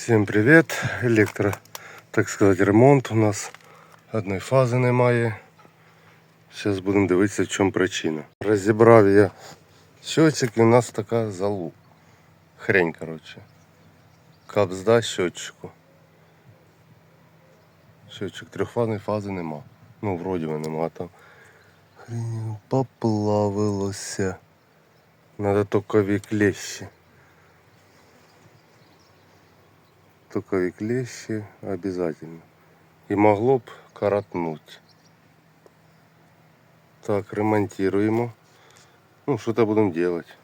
Всім привіт! Електро, так сказати, ремонт у нас одної фази немає. Зараз будемо дивитися, в чому причина. Розібрав я щотчик і у нас така залу. Хрень, коротше. Кап здасть щотчику. Щотчик трьохфазної фази нема. Ну, вроді би нема там. Хрень поплавилося. Надо токові клещі. Токові клещи обязательно. И могло б коротнуть. Так, ремонтируємо. Ну, что-то будем делать.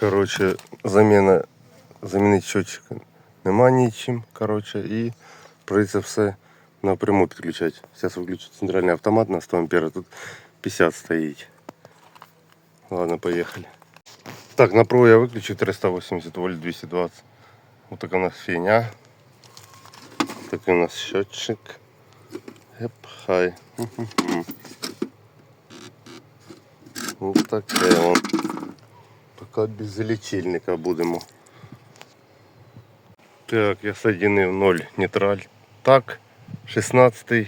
Короче, замена, замінити счетчика нема нічим. Короче, і придеться все напряму підключати. Зараз виключу центральний автомат на 100 ампера. Тут 50 стоїть. Ладно, поехали. Так, напругу я выключу 380 вольт 220. Вот такая у нас фигня. Такой у нас счетчик. Еп, хай. Вот таке он. Пока без лічильника будемо. Так, я соединив 0 нейтраль. Так, 16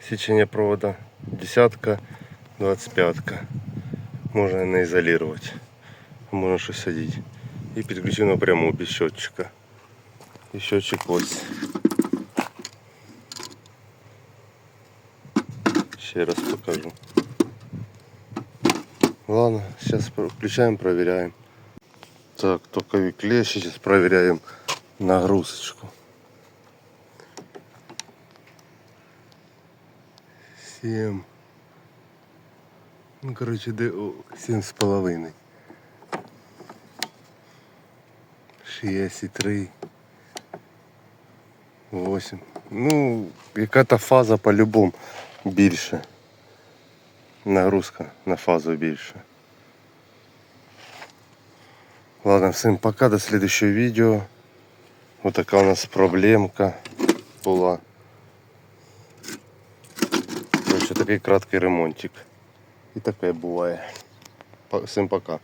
сечение провода, десятка, 25. Можна не ізолювати. Можна щось. І підключив напряму без счетчика. І счетчик ось. Ще раз покажу. Ладно, сейчас включаем, проверяем. Так, токові клещи, сейчас проверяем нагрузочку. Семь. Ну, короче, де о, сім з половиною. Шість і три. Восемь. Ну, яка-то фаза по-любому більше. Нагрузка на фазу більше. Ладно, всім пока, до следующего видео. Вот така у нас проблемка була. Короче, такий краткий ремонтик. І таке буває. Па- Всім пока.